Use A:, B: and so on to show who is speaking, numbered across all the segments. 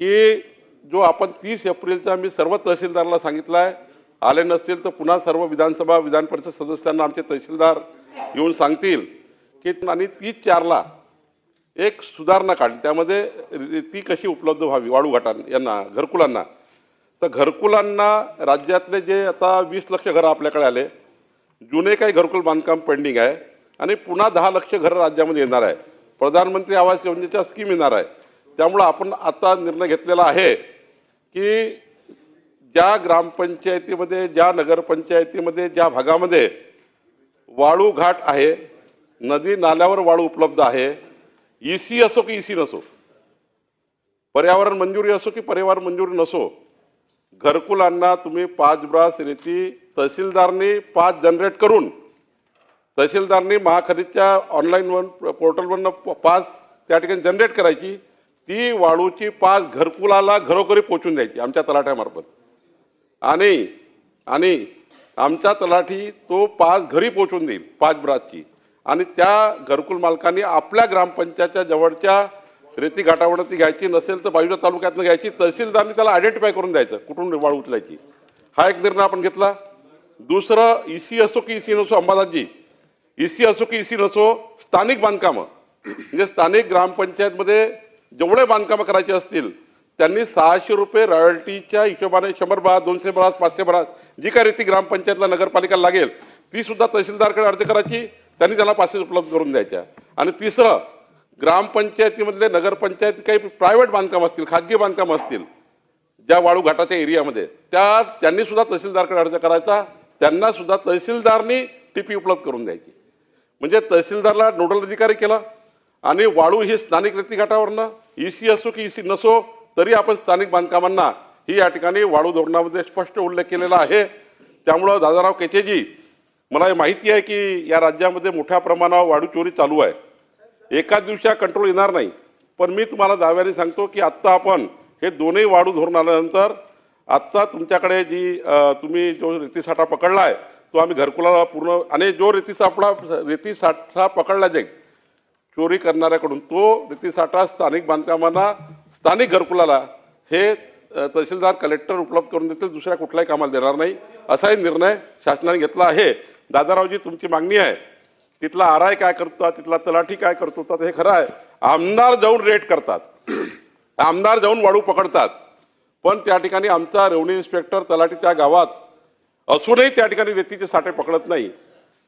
A: की जो आपण तीस एप्रिलचा मी सर्व तहसीलदारला सांगितलं आहे आले नसतील तर पुन्हा सर्व विधानसभा विधान परिषद सदस्यांना आमचे तहसीलदार येऊन सांगतील की आणि तीस चारला एक सुधारणा काढली. त्यामध्ये ती कशी उपलब्ध व्हावी? वाळूघाटां यांना घरकुलांना. तर घरकुलांना राज्यातले जे आता वीस लक्ष घरं आपल्याकडे आले जुने काही घरकुल बांधकाम पेंडिंग आहे आणि पुन्हा दहा लक्ष घरं राज्यामध्ये येणार आहे. प्रधानमंत्री आवास योजनेच्या स्कीम येणार आहे. त्यामुळं आपण आता निर्णय घेतलेला आहे की ज्या ग्रामपंचायतीमध्ये ज्या नगरपंचायतीमध्ये ज्या भागामध्ये वाळू घाट आहे नदी नाल्यावर वाळू उपलब्ध आहे ई सी असो की ई सी नसो पर्यावरण मंजुरी असो की पर्यावरण मंजुरी नसो घरकुलांना तुम्ही पाच ब्रास रेती तहसीलदारनी पाच जनरेट करून तहसीलदारनी महाखरीदच्या ऑनलाईनवर पोर्टलवरनं प- पाच त्या ठिकाणी जनरेट करायची ती वाळूची पाच घरकुलाला घरोघरी पोचून द्यायची आमच्या तलाठ्यामार्फत. आणि आणि आमचा तलाठी तो पाच घरी पोचून देईल पाच ब्रासची आणि त्या घरकुल मालकांनी आपल्या ग्रामपंचायतच्या जवळच्या रेती घाटावर ती घ्यायची नसेल तर बाजूच्या तालुक्यातनं घ्यायची तहसीलदारनी त्याला आयडेंटिफाय करून द्यायचं कुठून वाळू उचलायची. हा एक निर्णय आपण घेतला. दुसरं ई सी असो की ई सी नसो अंबादासजी ई सी असो की ई सी नसो स्थानिक बांधकामं. म्हणजे स्थानिक ग्रामपंचायतमध्ये जेवढे बांधकामं करायचे असतील त्यांनी सहाशे रुपये रॉयल्टीच्या हिशोबाने शंभर ब्रास दोनशे ब्रास पाचशे ब्रास जी काय रीती ग्रामपंचायतला नगरपालिकेला लागेल ती सुद्धा तहसीलदारकडे अर्ज करायची त्यांनी त्यांना पासेस उपलब्ध करून द्यायच्या. आणि तिसरं ग्रामपंचायतीमधले नगरपंचायत काही प्रायव्हेट बांधकाम असतील खाजगी बांधकाम असतील ज्या वाळू घाटाच्या एरियामध्ये त्या त्यांनी सुद्धा तहसीलदारकडे अर्ज करायचा त्यांना सुद्धा तहसीलदारनी टी पी उपलब्ध करून द्यायची. म्हणजे तहसीलदारला नोडल अधिकारी केला आणि वाळू ही स्थानिक रेतीघाटावरनं ई सी असो की ई सी नसो तरी आपण स्थानिक बांधकामांना ही या ठिकाणी वाळू धोरणामध्ये स्पष्ट उल्लेख केलेला आहे. त्यामुळं दादाराव केचेजी मला हे माहिती आहे की या राज्यामध्ये मोठ्या प्रमाणावर वाळू चोरी चालू आहे. एका दिवशी कंट्रोल येणार नाही. पण मी तुम्हाला दाव्याने सांगतो की आत्ता आपण हे दोन्ही वाढू धोरण आल्यानंतर आत्ता तुमच्याकडे जी तुम्ही जो रेतीसाठा पकडला आहे तो आम्ही घरकुलाला पूर्ण आणि जो रेतीसापडा रेतीसाठा पकडला जाईल चोरी करणाऱ्याकडून. तो रेतीसाठा स्थानिक बांधकामांना स्थानिक घरकुलाला हे तहसीलदार कलेक्टर उपलब्ध करून देतील दुसऱ्या कुठल्याही कामाला देणार नाही. असाही निर्णय शासनाने घेतला आहे. दादारावजी तुमची मागणी आहे. तिथला आर आय काय करतात तिथला तलाठी काय करतो तर हे खरं आहे. आमदार जाऊन रेट करतात. आमदार जाऊन वाळू पकडतात. पण त्या ठिकाणी आमचा रेव्हन्यू इन्स्पेक्टर तलाठी त्या गावात असूनही त्या ठिकाणी रेतीचे साठे पकडत नाही.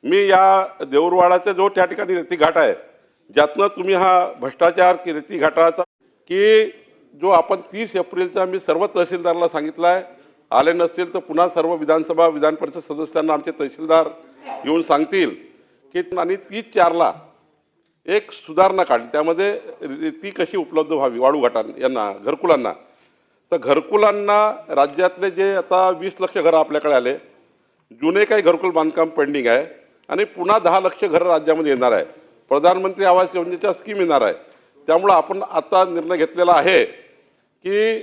A: मी या देऊरवाडाचा जो त्या ठिकाणी रेती घाट आहे ज्यातनं तुम्ही हा भ्रष्टाचार की रेती घाटाचा की जो आपण तीस एप्रिलचा मी सर्व तहसीलदारला सांगितला आहे आले नसतील तर पुन्हा सर्व विधानसभा विधान परिषद सदस्यांना आमचे तहसीलदार येऊन सांगतील की आणि तीस चारला एक सुधारणा काढली. त्यामध्ये ती कशी उपलब्ध व्हावी? वाळू घाटां यांना घरकुलांना. तर घरकुलांना राज्यातले जे आता वीस लक्ष घरं आपल्याकडे आले जुने काही घरकुल बांधकाम पेंडिंग आहे आणि पुन्हा दहा लक्ष घरं राज्यामध्ये येणार आहे. प्रधानमंत्री आवास योजनेच्या स्कीम येणार आहे. त्यामुळं आपण आता निर्णय घेतलेला आहे की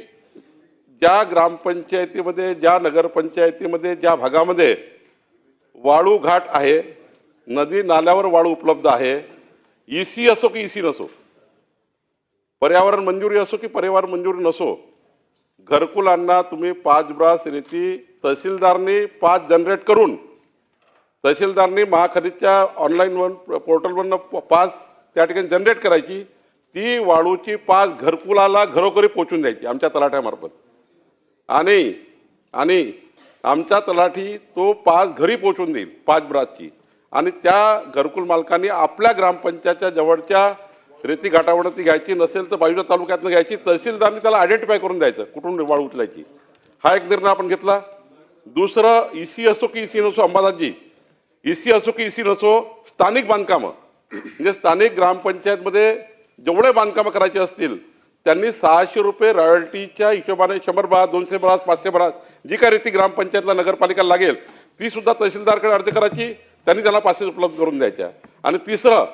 A: ज्या ग्रामपंचायतीमध्ये ज्या नगरपंचायतीमध्ये ज्या भागामध्ये वाळू घाट आहे नदी नाल्यावर वाळू उपलब्ध आहे ई सी असो की ई सी नसो पर्यावरण मंजुरी असो की पर्यावरण मंजुरी नसो घरकुलांना तुम्ही पाच ब्रास रेती तहसीलदारनी पाच जनरेट करून तहसीलदारनी महाखरीदच्या ऑनलाईनवर पोर्टलवरनं प- त्या ठिकाणी जनरेट करायची. ती वाळूची पाच घरकुलाला घरोघरी पोचून द्यायची आमच्या तलाठ्यामार्फत. आणि आणि आमचा तलाठी तो पाच घरी पोचून देईल पाच ब्रासची. आणि त्या घरकुल मालकांनी आपल्या ग्रामपंचायतच्या जवळच्या रेती घाटावर ती घ्यायची नसेल तर बाजूच्या तालुक्यातनं घ्यायची. तहसीलदारनी त्याला आयडेंटिफाय करून द्यायचं कुठून वाळू उचलायची. हा एक निर्णय आपण घेतला. दुसरं ई सी असो की ई सी नसो अंबादासजी सी असो की ई सी नसो स्थानिक बांधकामं. म्हणजे स्थानिक ग्रामपंचायतमध्ये जेवढे बांधकामं करायचे असतील त्यांनी सहाशे रुपये रॉयल्टीच्या हिशोबाने शंभर ब्रास दोनशे ब्रास पाचशे ब्रास जी काय रीती ग्रामपंचायतला नगरपालिकेला लागेल ती सुद्धा तहसीलदारकडे अर्ज करायची त्यांनी त्यांना पासेस उपलब्ध करून द्यायच्या. आणि तिसरं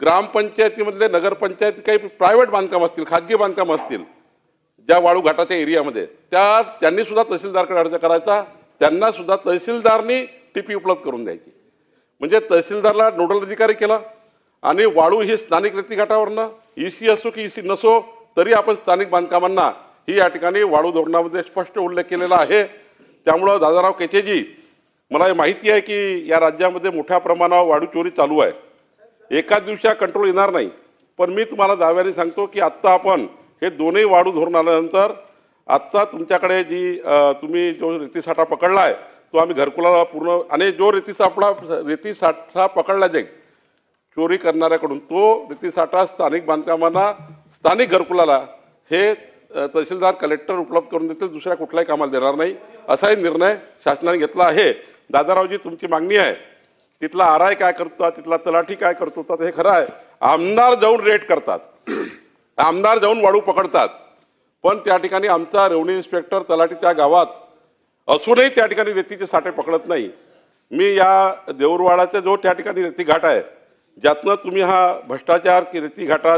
A: ग्रामपंचायतीमधले नगरपंचायत काही प्रायव्हेट बांधकाम असतील खाजगी बांधकाम असतील ज्या वाळू घाटाच्या एरियामध्ये त्या त्यांनी सुद्धा तहसीलदारकडे अर्ज करायचा त्यांना सुद्धा तहसीलदारनी टी पी उपलब्ध करून द्यायची. म्हणजे तहसीलदारला नोडल अधिकारी केला आणि वाळू ही स्थानिक रेतीघाटावरनं ई सी असो की ई सी नसो तरी आपण स्थानिक बांधकामांना ही या ठिकाणी वाळू धोरणामध्ये स्पष्ट उल्लेख केलेला आहे. त्यामुळं दादाराव केचेजी मला माहिती आहे की या राज्यामध्ये मोठ्या प्रमाणावर वाळू चोरी चालू आहे. एकाच दिवशी कंट्रोल येणार नाही. पण मी तुम्हाला दाव्याने सांगतो की आत्ता आपण हे दोन्ही वाढू धोरण आल्यानंतर आत्ता तुमच्याकडे जी तुम्ही जो रेतीसाठा पकडला आहे तो आम्ही घरकुलाला पूर्ण आणि जो रेतीसापडा रेतीसाठा पकडला जाईल चोरी करणाऱ्याकडून तो रेतीसाठा स्थानिक बांधकामांना स्थानिक घरकुलाला हे तहसीलदार कलेक्टर उपलब्ध करून देतील दुसऱ्या कुठल्याही कामाला देणार नाही असाही निर्णय शासनाने घेतला आहे. दादारावजी तुमची मागणी आहे. तिथला आर आय काय करतो तिथला तलाठी काय करतो तर हे खरं आहे. आमदार जाऊन रेट करतात. आमदार जाऊन वाळू पकडतात. पण त्या ठिकाणी आमचा रेव्हन्यू इन्स्पेक्टर तलाठी त्या गावात असूनही त्या ठिकाणी रेतीचे साठे पकडत नाही. मी या देऊरवाडाचा जो त्या ठिकाणी रेती घाट आहे ज्यातनं तुम्ही हा भ्रष्टाचार की रेती घाटाचा